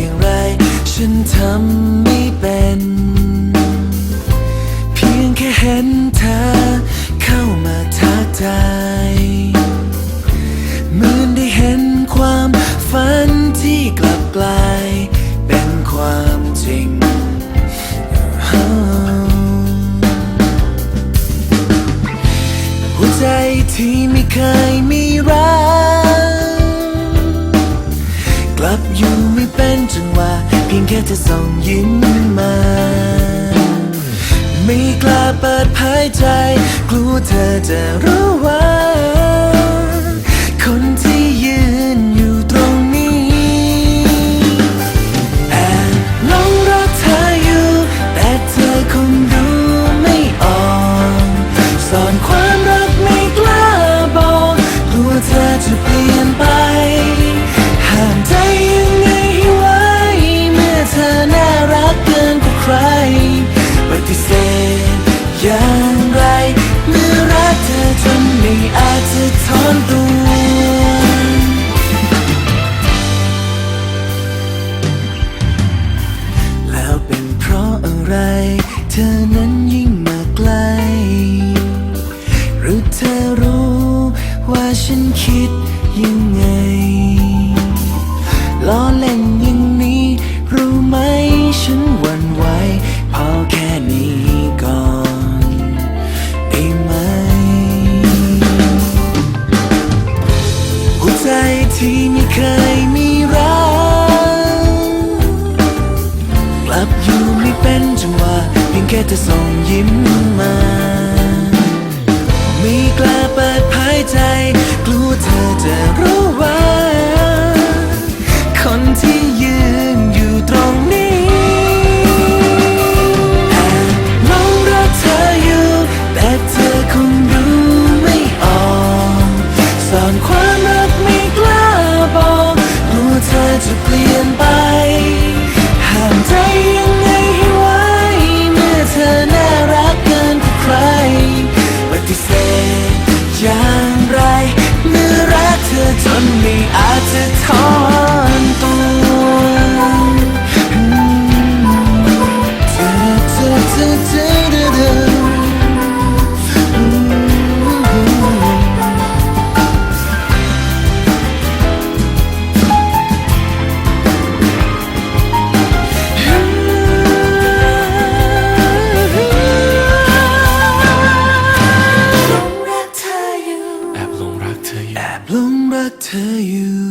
อย่างไร ฉันทำไม่เป็น เพียงแค่เห็นเธอเข้ามาทักทายเหมือนได้เห็นความฝันที่กลับกลาย เป็นความจริงหัวใจที่ไม่เคยมีรัก กลับอยู่ พียงแค่เธอส่งยิ้มมา ไม่กล้าเปิดเผยใจ กลัวเธอจะรู้ว่า คนที่ยืนอยู่ตรงนี้แอบหลงรักเธออยู่ แต่เธอคงดูไม่ออกซ่อนความรัก เธอนั้นยิ่งมาใกล หรือเธอรู้ว่าฉันคิดยังไง ล้อเล่นอย่างนี้ รู้ไหมฉันหวั่นไหวพอแค่นี้ก่อนได้ไหม หัวใจที่ไม่เคยมี เธอส่งยิ้มมาไม่กล้าเปิดเผยใจ กลัวเธอจะรู้ว่า คนที่ยืนอยู่ตรงนี้แอบหลงรักเธออยู่ แต่เธอคงดูไม่ออกซ่อนความรักไม่กล้าบอกกลัวเธอจะเปลี่ยน อาจจะถอนตัวเธอเธอเธอเธอเธอแอบหลงรักเธออยู่แอบหลงรักเธออยู่